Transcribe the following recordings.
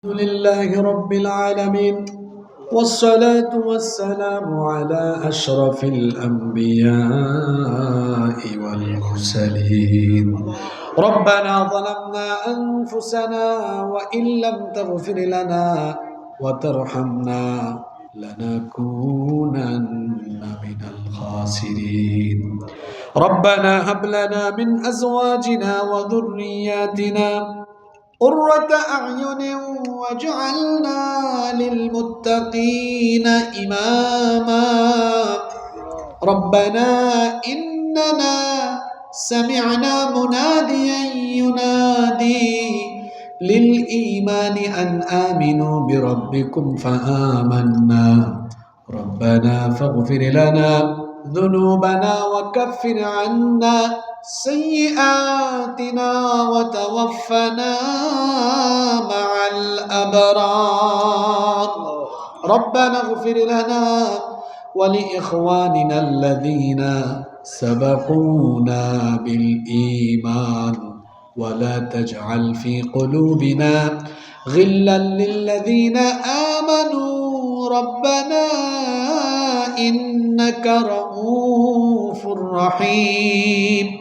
الحمد لله رب العالمين والصلاة والسلام على أشرف الأنبياء والمرسلين. ربنا ظلمنا أنفسنا وإن لم تغفر لنا وترحمنا لنكونن من الخاسرين. ربنا هب لنا من أزواجنا وذرياتنا قرة أعين واجعلنا للمتقين إماما. ربنا إننا سمعنا مناديا ينادي للإيمان أن آمنوا بربكم فآمنا. ربنا فاغفر لنا ذنوبنا وكفر عنا. سيئاتنا وتوفنا مع الأبرار. ربنا اغفر لنا ولإخواننا الذين سبقونا بالإيمان. ولا تجعل في قلوبنا غلا للذين آمنوا. ربنا إنك رؤوف رحيم.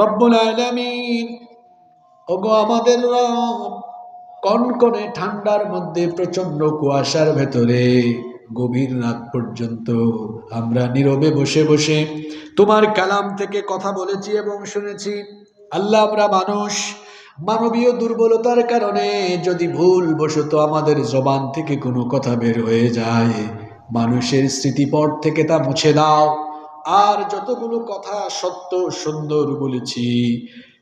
রব্বুল আলামিন। ওগো আমাদের রব, কনকনে ঠান্ডার মধ্যে প্রচণ্ড কুয়াশার ভেতরে গভীর রাত পর্যন্ত আমরা নীরবে বসে বসে তোমার কালাম থেকে কথা বলেছি এবং শুনেছি। আল্লাহ আমরা মানুষ, মানবীয় দুর্বলতার কারণে যদি ভুল বশত আমাদের জবান থেকে কোনো কথা বের হয়ে যায়, মানুষের স্মৃতিপট থেকে তা মুছে দাও। আর যতগুলো কথা সত্য সুন্দর বলেছি,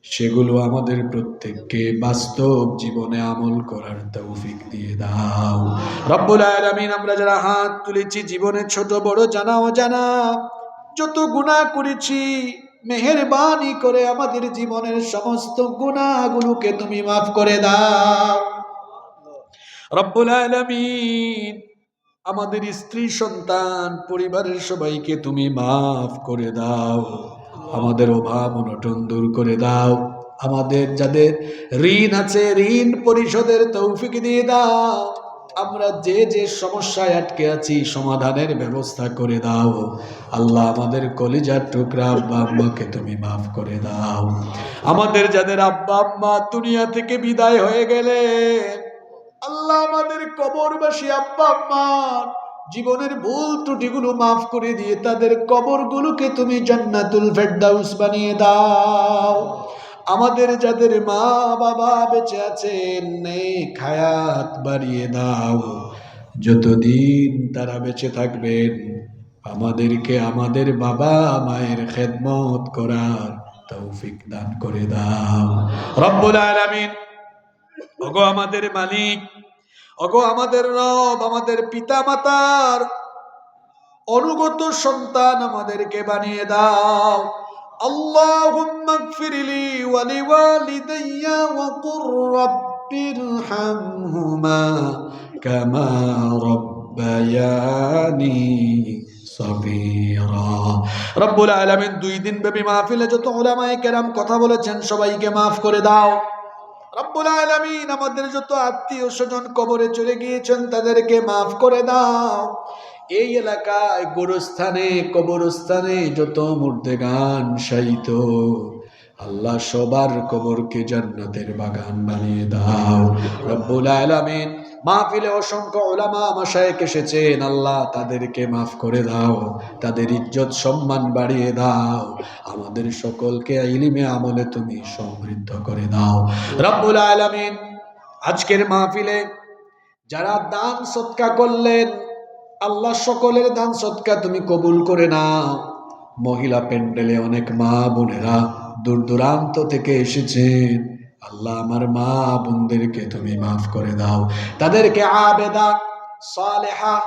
সেগুলো আমাদের প্রত্যেককে বাস্তব জীবনে আমল করার তৌফিক দিয়ে দাও। রব্বুল আলামিন, আমরা যারা হাত তুলেছি, জীবনে ছোট, বড়, জানা, অজানা, যত গুণা করেছি, মেহেরবানি করে আমাদের জীবনের সমস্ত গুণাগুলোকে তুমি মাফ করে দাও। রব্বুল আলামিন আমাদের স্ত্রী সন্তান, পরিবারের সবাইকে তুমি মাফ করে দাও। আমাদের অভাব অনটন দূর করে দাও। আমাদের যাদের ঋণ আছে, ঋণ পরিশোধের তৌফিক দিয়ে দাও। আমরা যে যে সমস্যায় আটকে আছি, সমাধানের ব্যবস্থা করে দাও। আল্লাহ আমাদের কলিজার টুকরা আব্বা আম্মাকে তুমি মাফ করে দাও। আমাদের যাদের আব্বা আম্মা দুনিয়া থেকে বিদায় হয়ে গেলে আল্লাহ আমাদের কবরবাসী, আব্বা, আম্মা, জীবনের ভুল ত্রুটিগুলো মাফ করে দিয়ে তাদের কবরগুলোকে তুমি জান্নাতুল ফেরদাউস বানিয়ে দাও। আমাদের যাদের মা বাবা বেঁচে আছেন, নেক হায়াত বাড়িয়ে দাও। যতদিন তারা বেঁচে থাকবেন, আমাদেরকে আমাদের বাবা মায়ের খেদমত করার তৌফিক দান করে দাও। রব্বুল আলামিন, ওগো আমাদের মালিক ওগো আমাদের রব আমাদের পিতা মাতার অনুগত সন্তান আমাদেরকে বানিয়ে দাও اللهم اغفر لي ولوالدي وقل رب ارحمهما كما ربياني সগীরা রব্বুল আলামিন দুই দিন ব্যাপী মাহফিলে যত ওলামায়ে কেরাম কথা বলেছেন সবাইকে মাফ করে দাও রব্বুল আলমিন আমাদের যত আত্মীয় স্বজন কবরে চলে গিয়েছেন তাদেরকে মাফ করে দাও। এই এলাকায় গোরস্থানে, কবরস্থানে যত মুর্দে গান সাইত আল্লাহ সবার কবরকে জান্নাতের বাগান বানিয়ে দাও। রব্বুল আলামিন মাহফিলে অসংখ্য ওলামা মাসায়েক এসেছেন। আল্লাহ তাদেরকে মাফ করে দাও, তাদের ইজ্জত সম্মান বাড়িয়ে দাও। আমাদের সকলকে ইলিমে আমলে তুমি সমৃদ্ধ করে দাও। রব্বুল আলামিন আজকের মাহফিলে যারা দান সৎকা করলেন, আল্লাহ সকলের দান সৎকা তুমি কবুল করে নাও। মহিলা প্যান্ডেলে অনেক মা বোনেরা দূর দূরান্ত থেকে এসেছেন। আল্লাহ আমার মা বোনদেরকে তুমি মাফ করে দাও। তাদেরকে আবেদা, সালেহা,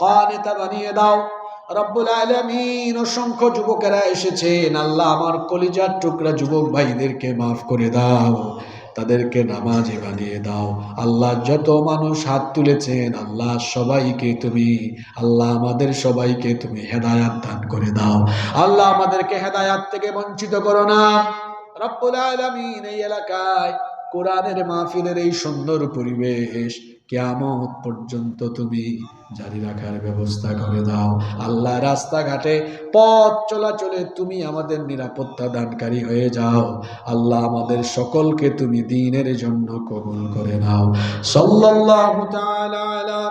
কানেতা বানিয়ে দাও। রব্বুল আলমিন অসংখ্য যুবকেরা এসেছেন। আল্লাহ আমার কলিজার টুকরা যুবক ভাইদেরকে মাফ করে দাও। তাদেরকে নামাজি বানিয়ে দাও। আল্লাহ যত মানুষ হাত তুলেছেন, আল্লাহ সবাইকে তুমি, আল্লাহ আমাদের সবাইকে তুমি হেদায়াত দান করে দাও। আল্লাহ আমাদেরকে হেদায়াত থেকে বঞ্চিত করো না। এই এলাকায় কোরআনের মাহফিলের এই সুন্দর পরিবেশ কেয়ামত পর্যন্ত তুমি জারি রাখার ব্যবস্থা করে দাও। আল্লাহ রাস্তাঘাটে পথ চলাচলে তুমি আমাদের নিরাপত্তা দানকারী হয়ে যাও। আল্লাহ আমাদের সকলকে তুমি দিনের জন্য কবুল করে নাও। সাল্লাল্লাহু তাআলা আলা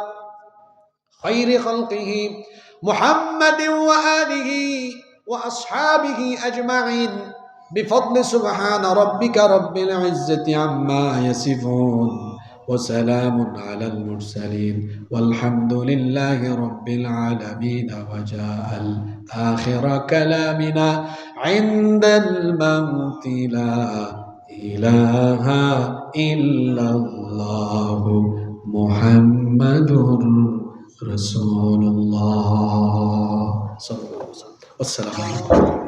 খাইরি খালকিহি মুহাম্মাদিন ওয়া আলিহি ওয়া بفضل سبحان ربك رب العزة عما يصفون وسلام على المرسلين والحمد لله رب العالمين وجاء الآخر كلامنا عند الموت لا إله إلا الله محمد رسول الله. صلى الله عليه وسلم. والسلام عليكم.